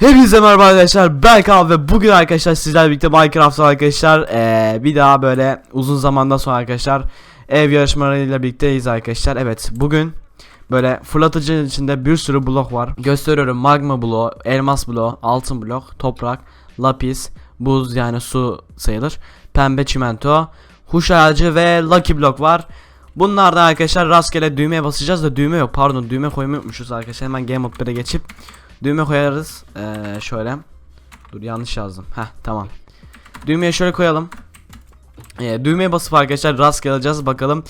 Hepinize merhaba arkadaşlar. Ben Kaan ve bugün arkadaşlar sizlerle birlikte Minecraft'ta arkadaşlar. Eee, bir daha böyle uzun zamandan sonra arkadaşlar ev yarışmalarıyla birlikteyiz arkadaşlar. Evet bugün böyle fırlatıcının içinde bir sürü blok var. Gösteriyorum. Magma bloğu elmas bloğu altın blok toprak lapis buz yani su sayılır pembe çimento huş ağacı ve lucky blok var. Bunlardan arkadaşlar rastgele düğmeye basacağız da düğme yok. Pardon düğme koymayı unutmuşuz arkadaşlar. Hemen game mode 1'e geçip Düğme koyarız. Ee, şöyle. Dur yanlış yazdım. Heh tamam. Düğmeye şöyle koyalım. Ee, düğmeye basıp arkadaşlar rastgele alacağız. Bakalım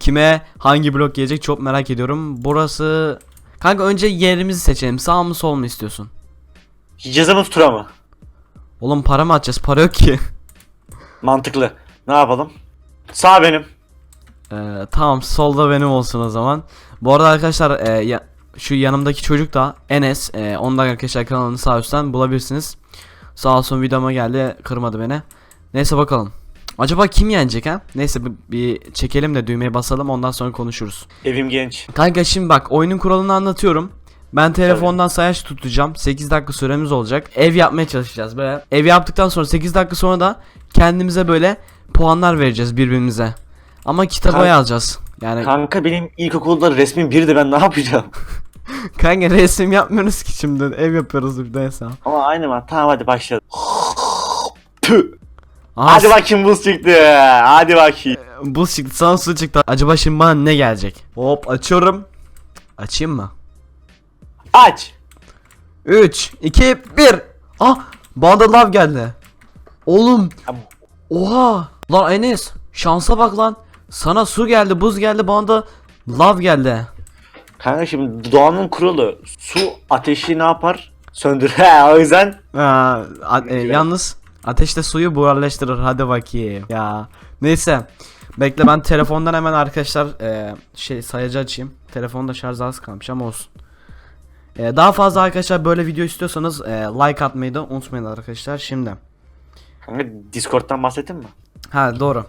kime hangi blok gelecek çok merak ediyorum. Burası... Kanka önce yerimizi seçelim. Sağ mı sol mu istiyorsun? Ceza mı tura mı? Oğlum para mı atacağız? Para yok ki. Mantıklı. Ne yapalım? Sağ benim. Ee, tamam solda benim olsun o zaman. Bu arada arkadaşlar e, ya, şu yanımdaki çocuk da Enes. E, ondan arkadaşlar kanalını sağ üstten bulabilirsiniz. Sağ olsun videoma geldi kırmadı beni. Neyse bakalım. Acaba kim yenecek ha? Neyse bir, bir çekelim de düğmeye basalım ondan sonra konuşuruz. Evim genç. Kanka şimdi bak oyunun kuralını anlatıyorum. Ben telefondan sayaç tutacağım. 8 dakika süremiz olacak. Ev yapmaya çalışacağız böyle. Ev yaptıktan sonra 8 dakika sonra da kendimize böyle puanlar vereceğiz birbirimize. Ama kitaba Kanka- yazacağız. Yani Kanka benim ilkokulda resmin biri de ben ne yapacağım? kanka resim yapmıyoruz ki şimdi. Ev yapıyoruz bir de hesap. Ama aynı man. Tamam hadi başlayalım. Hadi bakayım buz çıktı. Hadi bakayım. Buz çıktı sana su çıktı. Acaba şimdi bana ne gelecek? Hop açıyorum. Açayım mı? Aç. 3, 2, 1. Ah bana da lav geldi. Oğlum. Oha. Lan Enes şansa bak lan. Sana su geldi buz geldi bana da lav geldi. Kanka şimdi doğanın kuralı. Su ateşi ne yapar? Söndür. He o yüzden. Aa, a- e, yalnız ateşte suyu buharlaştırır hadi bakayım. Ya neyse. Bekle ben telefondan hemen arkadaşlar e, şey sayacı açayım. Telefonda şarj az kalmış ama olsun. E, daha fazla arkadaşlar böyle video istiyorsanız e, like atmayı da unutmayın arkadaşlar şimdi. Kanka Discord'dan bahsettin mi? Ha doğru.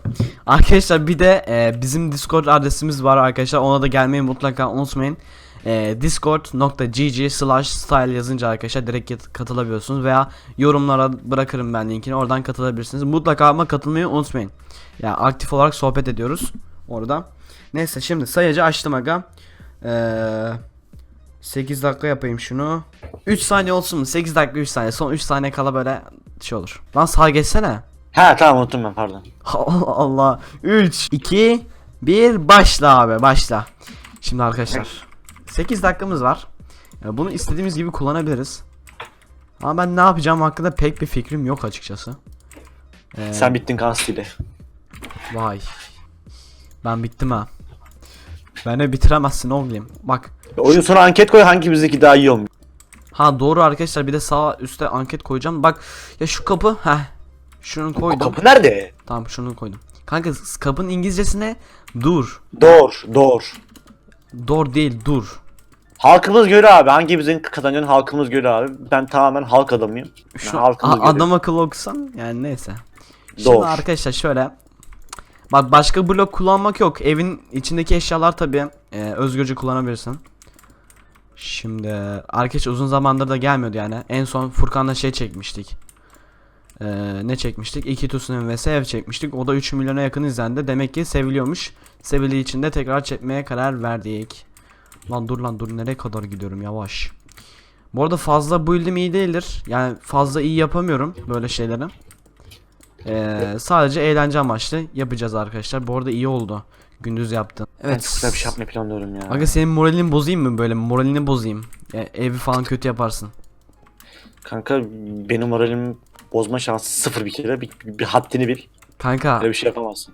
Arkadaşlar bir de e, bizim Discord adresimiz var arkadaşlar. Ona da gelmeyi mutlaka unutmayın. E, discord.gg slash style yazınca arkadaşlar direkt katılabiliyorsunuz veya yorumlara bırakırım ben linkini oradan katılabilirsiniz. Mutlaka ama katılmayı unutmayın. Ya aktif olarak sohbet ediyoruz orada. Neyse şimdi sayacı açtım aga. Eee 8 dakika yapayım şunu. 3 saniye olsun mu? 8 dakika 3 saniye. Son 3 saniye kala böyle şey olur. Lan sağa geçsene. He tamam unuttum ben pardon. Allah Allah. 3 2 1 başla abi başla. Şimdi arkadaşlar 8 dakikamız var. Bunu istediğimiz gibi kullanabiliriz. Ama ben ne yapacağım hakkında pek bir fikrim yok açıkçası. Ee, Sen bittin kan stili. Vay. Ben bittim ha. Beni bitiremezsin oğlum. Bak. Oyun sonu anket koy hangimizdeki daha iyi olmuş. Ha doğru arkadaşlar bir de sağ üstte anket koyacağım. Bak ya şu kapı. Heh. Şunu koydum. kapı nerede? Tamam şunu koydum. Kanka kapının İngilizcesine dur. Doğur, doğur. Door değil dur. Halkımız göre abi. Hangimizin kazanacağını halkımız göre abi. Ben tamamen halk adamıyım. Şu Yani halkımız göre. adam akıllı okusan yani neyse. Şimdi Doğru. arkadaşlar şöyle. Bak başka blok kullanmak yok. Evin içindeki eşyalar tabi özgürce kullanabilirsin. Şimdi arkadaş uzun zamandır da gelmiyordu yani. En son Furkan'la şey çekmiştik. Ee, ne çekmiştik? İki Tsunami vs ev çekmiştik. O da 3 milyona yakın izlendi. Demek ki seviliyormuş. Sevildiği için de tekrar çekmeye karar verdik. Lan dur lan dur nereye kadar gidiyorum yavaş. Bu arada fazla build'im iyi değildir. Yani fazla iyi yapamıyorum böyle şeyleri. Ee, sadece eğlence amaçlı yapacağız arkadaşlar. Bu arada iyi oldu. Gündüz yaptım. Evet. Evet. çok bir şey yapmayı planlıyorum ya. Aga senin moralini bozayım mı böyle moralini bozayım. Ya, evi falan kötü yaparsın. Kanka benim moralim bozma şansı sıfır bir kere. Bir, bir, bir haddini bil. Kanka Böyle bir şey yapamazsın.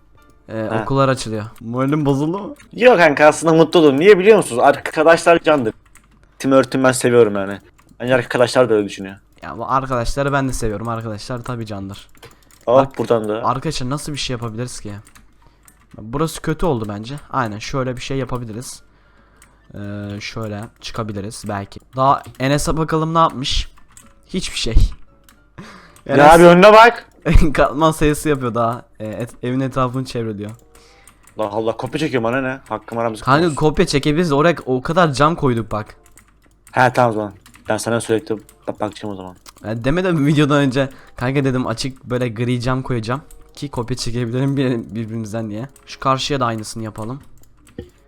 e, Ha. okullar açılıyor. Moralin bozuldu mu? Yok kanka aslında mutlu oldum. Niye biliyor musunuz? Arkadaşlar candır. Tim örtüm ben seviyorum yani. Bence arkadaşlar da öyle düşünüyor. Ya bu arkadaşları ben de seviyorum. Arkadaşlar tabii candır. Hop Bak, buradan da. Arkadaşlar nasıl bir şey yapabiliriz ki? Burası kötü oldu bence. Aynen şöyle bir şey yapabiliriz. Ee, şöyle çıkabiliriz belki. Daha Enes'e bakalım ne yapmış. Hiçbir şey. Ya abi önüne bak. katman sayısı yapıyor daha. Ee, et- evin etrafını çevreliyor. Allah Allah kopya çekiyor bana ne? Hakkım aramızda. Kanka kopya çekebiliriz. Oraya o kadar cam koyduk bak. He tamam o zaman. Ben sana sürekli bak bakacağım o zaman. Ben demedim videodan önce. Kanka dedim açık böyle gri cam koyacağım. Ki kopya çekebilirim bir- birbirimizden diye. Şu karşıya da aynısını yapalım.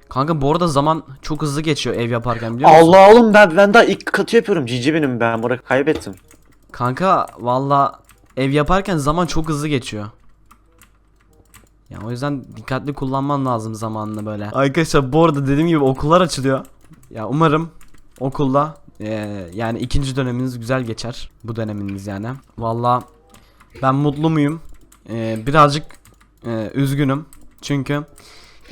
Kanka bu arada zaman çok hızlı geçiyor ev yaparken biliyor musun? Allah oğlum ben ben daha ilk katı yapıyorum. Cici benim ben burada kaybettim. Kanka valla ev yaparken zaman çok hızlı geçiyor. Ya o yüzden dikkatli kullanman lazım zamanını böyle. Arkadaşlar bu arada dediğim gibi okullar açılıyor. Ya umarım okulda eee, yani ikinci döneminiz güzel geçer. Bu döneminiz yani. Valla ben mutlu muyum? Eee, birazcık eee, üzgünüm. Çünkü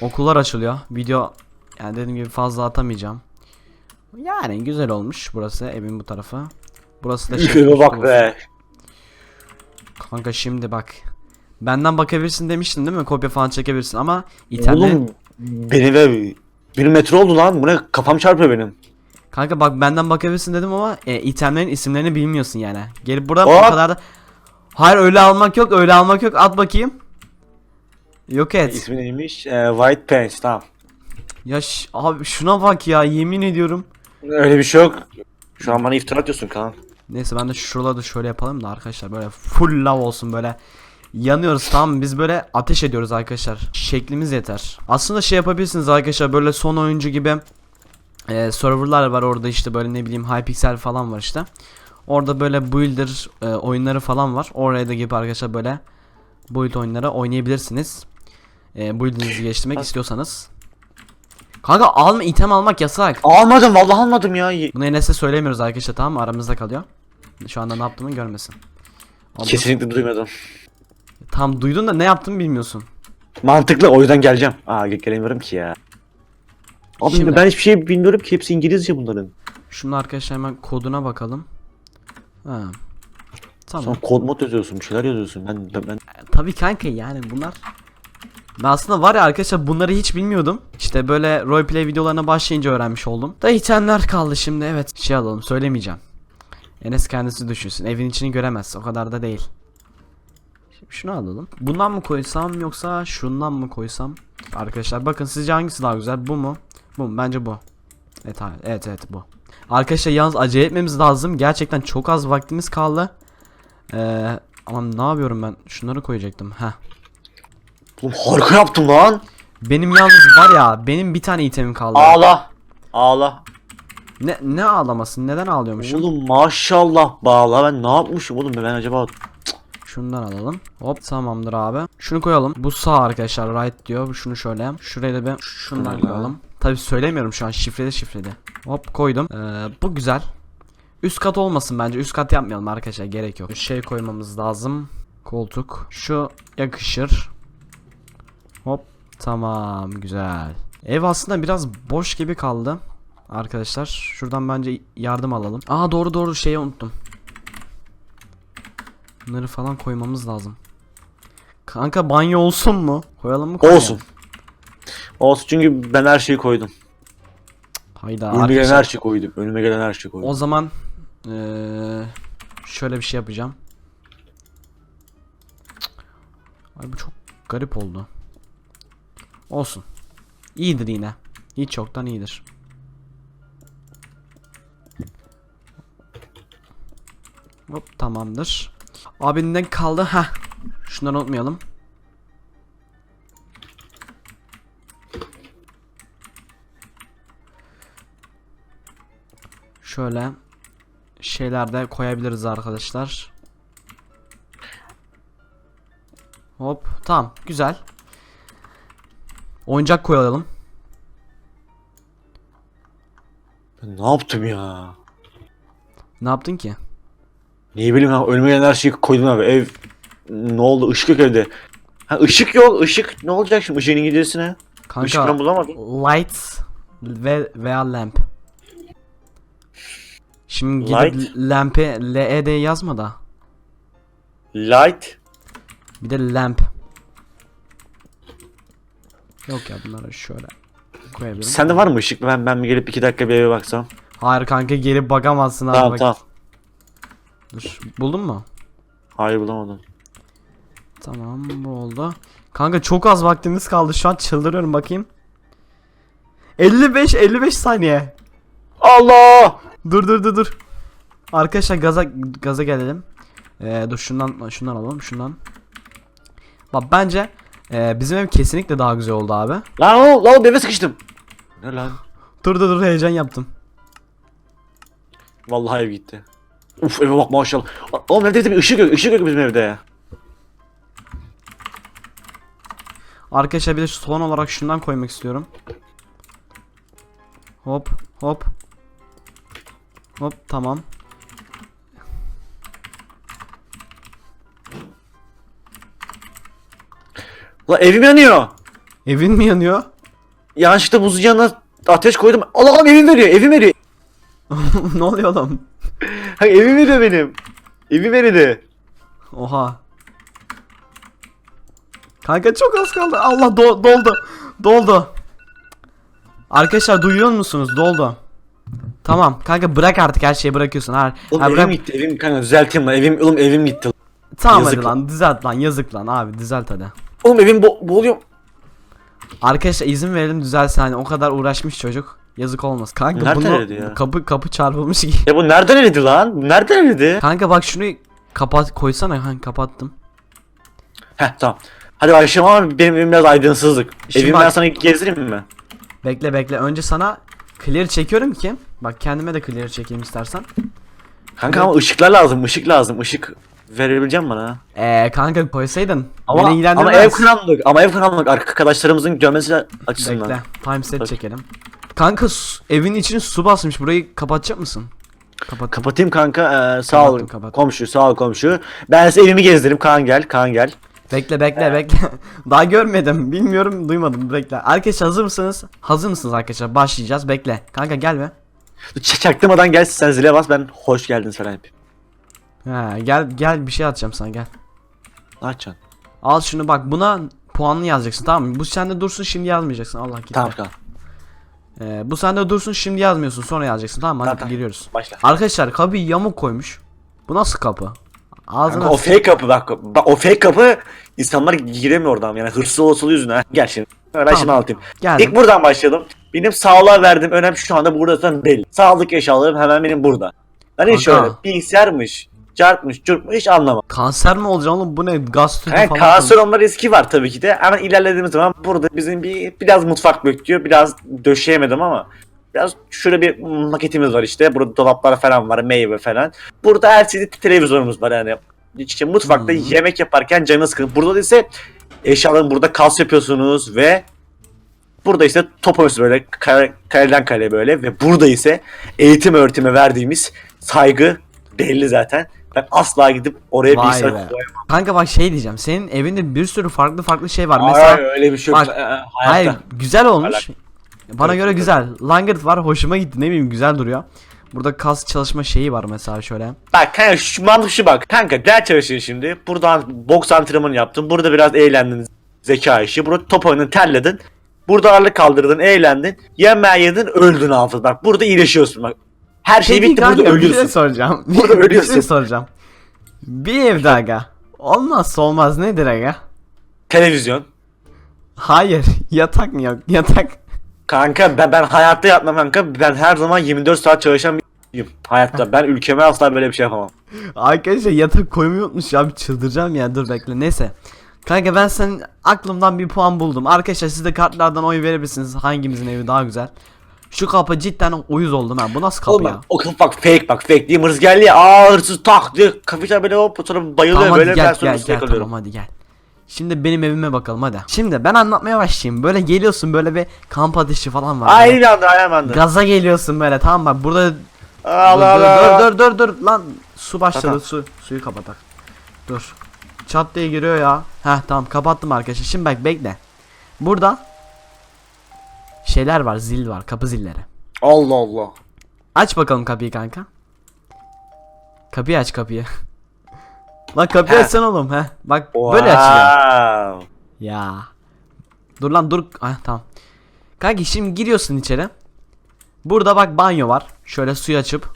okullar açılıyor. Video yani dediğim gibi fazla atamayacağım. Yani güzel olmuş burası evin bu tarafı. Burası da şey bak be. Kanka şimdi bak. Benden bakabilirsin demiştin değil mi? Kopya falan çekebilirsin ama itemlerin... Oğlum benim ev bir metre oldu lan. Bu ne kafam çarpıyor benim. Kanka bak benden bakabilirsin dedim ama e, itemlerin isimlerini bilmiyorsun yani. Gelip burada Hop. bu kadar da... Hayır öyle almak yok öyle almak yok at bakayım. Yok et. İsmi neymiş? Ee, White Pants tamam. Ya ş- abi şuna bak ya yemin ediyorum. Öyle bir şey yok. Şu an bana iftira atıyorsun Kaan. Neyse ben de şuraları şöyle yapalım da arkadaşlar böyle full lav olsun böyle. Yanıyoruz tamam? Biz böyle ateş ediyoruz arkadaşlar. Şeklimiz yeter. Aslında şey yapabilirsiniz arkadaşlar böyle son oyuncu gibi e, serverlar var orada işte böyle ne bileyim Hypixel falan var işte. Orada böyle builder e, oyunları falan var. Oraya da gibi arkadaşlar böyle build oyunları oynayabilirsiniz. E, build'inizi geliştirmek istiyorsanız. Kanka alma item almak yasak. Almadım vallahi almadım ya. Bunu Enes'e söylemiyoruz arkadaşlar tamam mı? Aramızda kalıyor. Şu anda ne yaptığımı görmesin. Abi, Kesinlikle duymadım. Tam duydun da ne yaptığımı bilmiyorsun. Mantıklı o yüzden geleceğim. Aa ge- gelemiyorum ki ya. Abi Şimdi- ben hiçbir şey bilmiyorum ki hepsi İngilizce bunların. Şunu arkadaşlar hemen koduna bakalım. Ha. Tamam. Sonra kod mod yazıyorsun bir şeyler yazıyorsun. Ben ben, ben... Tabii kanka yani bunlar ben aslında var ya arkadaşlar bunları hiç bilmiyordum. İşte böyle roleplay videolarına başlayınca öğrenmiş oldum. Da itemler kaldı şimdi evet. Şey alalım söylemeyeceğim. Enes kendisi düşünsün. Evin içini göremez. O kadar da değil. Şimdi şunu alalım. Bundan mı koysam yoksa şundan mı koysam? Arkadaşlar bakın sizce hangisi daha güzel? Bu mu? Bu mu? Bence bu. Evet. Evet evet bu. Arkadaşlar yalnız acele etmemiz lazım. Gerçekten çok az vaktimiz kaldı. Ee, ama ne yapıyorum ben? Şunları koyacaktım. Heh. Oğlum harika yaptım lan. Benim yalnız var ya benim bir tane itemim kaldı. Ağla. Ağla. Ne ne ağlamasın? Neden ağlıyormuşum? Oğlum maşallah bağla ben ne yapmışım oğlum ben acaba Şundan alalım. Hop tamamdır abi. Şunu koyalım. Bu sağ arkadaşlar right diyor. Şunu şöyle. Şuraya da bir şundan koyalım. Tabi söylemiyorum şu an şifreli şifreli. Hop koydum. Ee, bu güzel. Üst kat olmasın bence. Üst kat yapmayalım arkadaşlar. Gerek yok. Şey koymamız lazım. Koltuk. Şu yakışır. Hop. Tamam güzel. Ev aslında biraz boş gibi kaldı. Arkadaşlar şuradan bence yardım alalım. Aa doğru doğru şeyi unuttum. Bunları falan koymamız lazım. Kanka banyo olsun mu? Koyalım mı? koymayalım? olsun. Olsun çünkü ben her şeyi koydum. Hayda Önüme gelen arkadaşlar. her şeyi koydum. Önüme gelen her şeyi koydum. O zaman eee, şöyle bir şey yapacağım. Ay bu çok garip oldu. Olsun. İyidir yine. Hiç çoktan iyidir. Hop tamamdır. Abi ne kaldı? Ha. Şunları unutmayalım. Şöyle şeyler de koyabiliriz arkadaşlar. Hop tamam güzel. Oyuncak koyalım. Ben ne yaptım ya? Ne yaptın ki? Ne bileyim ha önüme gelen her şeyi koydum abi. Ev ne oldu? Işık yok evde. Ha ışık yok. Işık ne olacak şimdi ışığın İngilizcesine? Işık Kanka ben bulamadım. lights ve veya lamp. Şimdi gidip Light. lamp'e LE diye yazma da. Light. Bir de lamp. Yok ya bunları şöyle koyabilirim. Sende var mı ışık? Ben ben bir gelip iki dakika bir eve baksam. Hayır kanka gelip bakamazsın abi. Tamam bak. tamam. Dur. Buldun mu? Hayır bulamadım. Tamam bu oldu. Kanka çok az vaktimiz kaldı şu an çıldırıyorum bakayım. 55 55 saniye. Allah! Dur dur dur dur. Arkadaşlar gaza gaza gelelim. Ee, dur şundan şundan alalım şundan. Bak bence e, bizim ev kesinlikle daha güzel oldu abi. Lan oğlum lan eve sıkıştım. Ne lan? Dur dur dur heyecan yaptım. Vallahi ev gitti. Uf eve bak maşallah. Oğlum evde bir ışık yok. ışık yok bizim evde ya. Arkadaşlar bir de son olarak şundan koymak istiyorum. Hop hop. Hop tamam. Lan evim yanıyor. Evin mi yanıyor? Yanlışlıkla buzun yanına ateş koydum. Allah'ım evim veriyor. Evim veriyor. ne oluyor oğlum? Ha evim veriyor benim. Evim veridi. Oha. Kanka çok az kaldı. Allah do- doldu. Doldu. Arkadaşlar duyuyor musunuz? Doldu. Tamam kanka bırak artık her şeyi bırakıyorsun. Her, Oğlum ha, evim bırak. gitti. Evim kanka düzelteyim lan. Evim oğlum evim gitti. Tamam Yazık hadi lan düzelt lan yazık lan abi düzelt hadi. Oğlum evim bo boğuluyor. Arkadaşlar izin verelim düzelsin hani o kadar uğraşmış çocuk. Yazık olmaz. Kanka Nereden bunu eridi ya? kapı kapı çarpılmış gibi. Ya bu nereden eridi lan? Bu nereden eridi? Kanka bak şunu kapat koysana hani kapattım. Heh tamam. Hadi başlayalım ama benim evim biraz aydınсızlık. Şimdi Evimi bak- ben sana gezdireyim mi? Bekle bekle önce sana clear çekiyorum ki. Bak kendime de clear çekeyim istersen. Kanka ama ışıklar lazım. ışık lazım. Işık verebileceğim bana. Eee kanka koysaydın. Ama, beni ilgilendirmez. ama ev karanlık. Ama ev karanlık. Arkadaşlarımızın görmesi açısından. Bekle. Time set çekelim. Kanka su- evin içine su basmış. Burayı kapatacak mısın? Kapat. Kapatayım kanka. Ee, sağ ol kapattım. komşu. Sağ ol komşu. Ben size evimi gezdireyim. Kaan gel. Kaan gel. Bekle bekle bekle. Daha görmedim. Bilmiyorum duymadım. Bekle. Arkadaşlar hazır mısınız? Hazır mısınız arkadaşlar? Başlayacağız. Bekle. Kanka gel be. Ç- çaktırmadan gel. Sen zile bas. Ben hoş geldin sana hep. Ha, gel gel bir şey atacağım sana gel. Ne? Al şunu bak buna puanını yazacaksın tamam mı? Bu sende dursun şimdi yazmayacaksın. Allah gitti. Tamam tamam. Ee, bu sende dursun şimdi yazmıyorsun sonra yazacaksın tamam mı? Hadi Tamam, tamam. giriyoruz. Başla. Arkadaşlar kapıyı yamuk koymuş. Bu nasıl kapı? Ağzına Kanka, o fake kapı bak. bak. O fake kapı insanlar giremiyor oradan. Yani hırsız olası yüzünden. Gel şimdi. Ben Tamam. şimdi anlatayım. geldim. İlk buradan başlayalım. Benim sağlığa verdiğim önem şu anda burada zaten belli. Sağlık eşyalarım hemen benim burada. Hiç Kanka. şöyle bilgisayarmış, çarpmış, çırpmış hiç anlamam. Kanser mi olacaksın oğlum? Bu ne? Tüpü Yani falan. kanser olma riski var tabii ki de. Hemen ilerlediğimiz zaman burada bizim bir biraz mutfak bekliyor. Biraz döşeyemedim ama biraz şöyle bir maketimiz var işte. Burada dolaplar falan var, meyve falan. Burada her şeyde televizyonumuz var yani. İşte mutfakta Hmm. yemek yaparken canınız sıkın. Burada da ise eşyaların burada kas yapıyorsunuz ve burada ise top oynuyorsunuz böyle kare, kaleden kaleye böyle ve burada ise eğitim öğretime verdiğimiz saygı belli zaten. Ben asla gidip oraya Vay bilgisayar be. koyamam. Kanka bak şey diyeceğim. Senin evinde bir sürü farklı farklı şey var. Mesela Mesela öyle bir şey yok. bak, Ee, hayatta. hayır güzel olmuş. Alakalı. Bana Tabii, göre tabii. güzel. Langırt var hoşuma gitti. Ne bileyim güzel duruyor. Burada kas çalışma şeyi var mesela şöyle. Bak kanka şu mantık şu bak. Kanka ders çalışın şimdi. Buradan boks antrenmanı yaptın. Burada biraz eğlendin. Zeka işi. Burada top oynadın terledin. Burada ağırlık kaldırdın eğlendin. Yemeği yedin öldün hafız. Bak burada iyileşiyorsun bak. Her şey Peki bitti burada Bir şey ölüyorsun. soracağım. Burada Bir şey ölüyorsun. soracağım. Bir evde aga. Olmazsa olmaz nedir aga? Televizyon. Hayır. Yatak mı yok? Yatak. Kanka ben, ben hayatta yatmam kanka. Ben her zaman 24 saat çalışan biriyim. Hayatta. Ben ülkeme asla böyle bir şey yapamam. Arkadaşlar yatak koymayı unutmuş ya bir çıldıracağım ya dur bekle neyse. Kanka ben senin aklımdan bir puan buldum. Arkadaşlar siz de kartlardan oy verebilirsiniz hangimizin evi daha güzel. Şu kapı cidden uyuz oldum ha. Bu nasıl kapı Oğlum ya? o kapı bak fake bak fake diyeyim hırsız geldi ya. Aa hırsız tak diye kapıya böyle hop sonra bayılıyor Tamam böyle hadi ben gel sonra gel gel kalıyorum. tamam hadi gel. Şimdi benim evime bakalım hadi. Şimdi ben anlatmaya başlayayım. Böyle geliyorsun böyle bir kamp ateşi falan var. böyle. Aynı anda aynı anda. Gaza geliyorsun böyle tamam bak burada Allah dur, Allah. dur, dur dur dur lan su başladı Tamam. su suyu kapatak. Dur. Çat diye giriyor ya. Heh tamam kapattım arkadaşlar. Şimdi bak bekle. Burada şeyler var zil var kapı zilleri. Allah Allah. Aç bakalım kapıyı kanka. Kapıyı aç kapıyı. lan kapıyı Heh. açsana oğlum he. Bak böyle açılıyor. Wow. Ya. Dur lan dur. Ah tamam. Kanki şimdi giriyorsun içeri. Burada bak banyo var. Şöyle suyu açıp.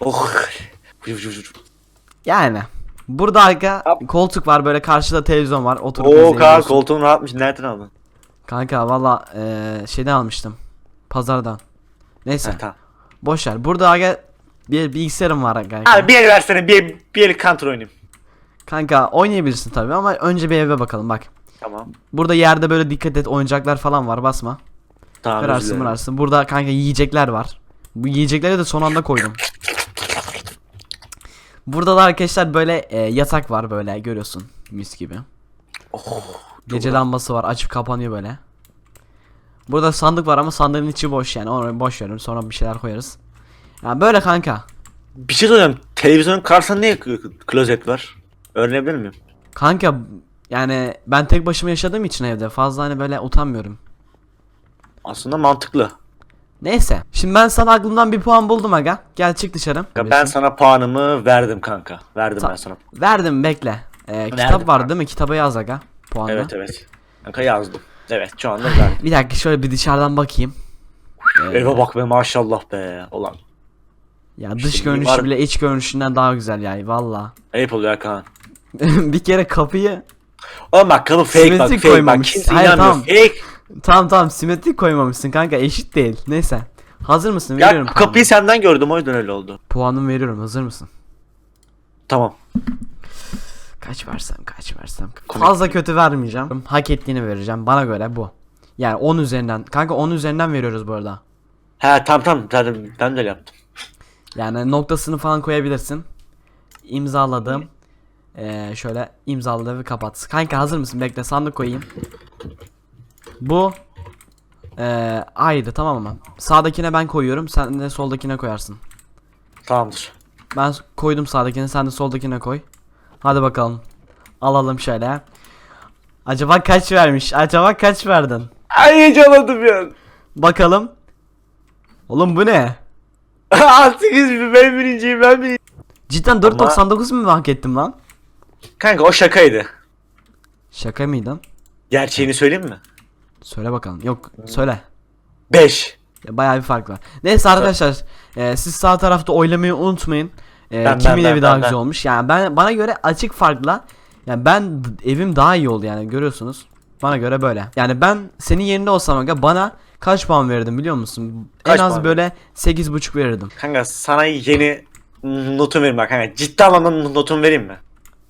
Oh. Yani. Burada arka koltuk var böyle karşıda televizyon var. Oturup Oo izleyebiliyorsun. koltuğun rahatmış. Nereden aldın? Kanka valla eee şeyden almıştım. Pazardan. Neyse. Ha, tamam. Boş ver. Burada aga Bir bilgisayarım var kanka. Abi bir el versene bir, bir el counter oynayayım. Kanka oynayabilirsin tabii ama önce bir eve bakalım bak. Tamam. Burada yerde böyle dikkat et oyuncaklar falan var basma. Tamam. Kırarsın mırarsın. Burada kanka yiyecekler var. Bu yiyecekleri de son anda koydum. Burada da arkadaşlar böyle e, yatak var böyle görüyorsun mis gibi. Oh, Gece lambası var açıp kapanıyor böyle. Burada sandık var ama sandığın içi boş yani onu boş verin sonra bir şeyler koyarız. Ya böyle kanka. Bir şey soracağım. Televizyonun karşısında niye klozet var? Öğrenebilir miyim? Kanka yani ben tek başıma yaşadığım için evde fazla hani böyle utanmıyorum. Aslında mantıklı. Neyse. Şimdi ben sana aklımdan bir puan buldum aga. Gel çık dışarı. Ya ben sana puanımı verdim kanka. Verdim Ta- ben sana. Verdim bekle. Ee, kitap var kanka. değil mi? Kitaba yaz aga. Puanla. Evet evet. Kanka yazdım. Evet şu anda verdim. Bir dakika şöyle bir dışarıdan bakayım. Eve bak be maşallah be. Olan. Ya İşte dış iyi görünüşü var. bile iç görünüşünden daha güzel yani valla. Ayıp oluyor Kaan. bir kere kapıyı Oğlum bak kapı fake bak Simetrik fake bak. koymamışsın. Kimse Hayır, inanmıyor. tamam. Fake. Tamam tamam simetrik koymamışsın kanka eşit değil. Neyse. Hazır mısın? Ya Veriyorum puanımı. kapıyı senden gördüm o yüzden öyle oldu. Puanımı veriyorum. Hazır mısın? Tamam. Kaç versem kaç versem. Fazla kötü vermeyeceğim. Hak ettiğini vereceğim. Bana göre bu. Yani 10 üzerinden. Kanka 10 üzerinden veriyoruz bu arada. He tamam tamam zaten ben de yaptım. Yani noktasını falan koyabilirsin. İmzaladım. Ee, şöyle imzaladı ve kapat. Kanka hazır mısın? Bekle sandık koyayım. Bu ee, aydı tamam mı? Sağdakine ben koyuyorum. Sen de soldakine koyarsın. Tamamdır. Ben koydum sağdakine sen de soldakine koy. Hadi bakalım. Alalım şöyle. Acaba kaç vermiş? Acaba kaç verdin? Ay heyecanlandım ya. Bakalım. Oğlum bu ne? 8 ben birinciyim ben birinciyim. Cidden 4.99 mu hak ettim lan? Kanka o şakaydı. Şaka mıydın? Gerçeğini söyleyeyim mi? Söyle bakalım. Yok söyle. 5. Ya Bayağı bir fark var. Neyse arkadaşlar e, siz sağ tarafta oylamayı unutmayın. E, Ben, kimin ben, evi ben, daha ben, güzel ben. olmuş. Yani ben bana göre açık farkla yani ben evim daha iyi oldu yani görüyorsunuz. Bana göre böyle. Yani ben senin yerinde olsam aga bana kaç puan verirdim biliyor musun? Kaç en az puan böyle 8.5 verirdim. Kanka sana yeni notum vereyim bak kanka. Ciddi anlamda notum vereyim mi?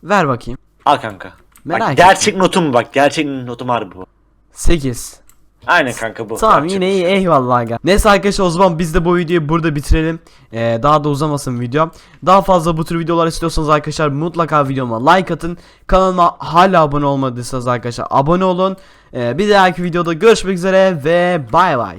Ver bakayım. Al kanka. Merak bak, gerçek notum bak. Gerçek notum harbi bu. 8. Aynen kanka bu. Tamam Gerçek. yine iyi eyvallah aga. Neyse arkadaşlar o zaman biz de bu videoyu burada bitirelim. Ee, daha da uzamasın video. Daha fazla bu tür videolar istiyorsanız arkadaşlar mutlaka videoma like atın. Kanalıma hala abone olmadıysanız arkadaşlar abone olun. Ee, bir dahaki videoda görüşmek üzere ve bay bay.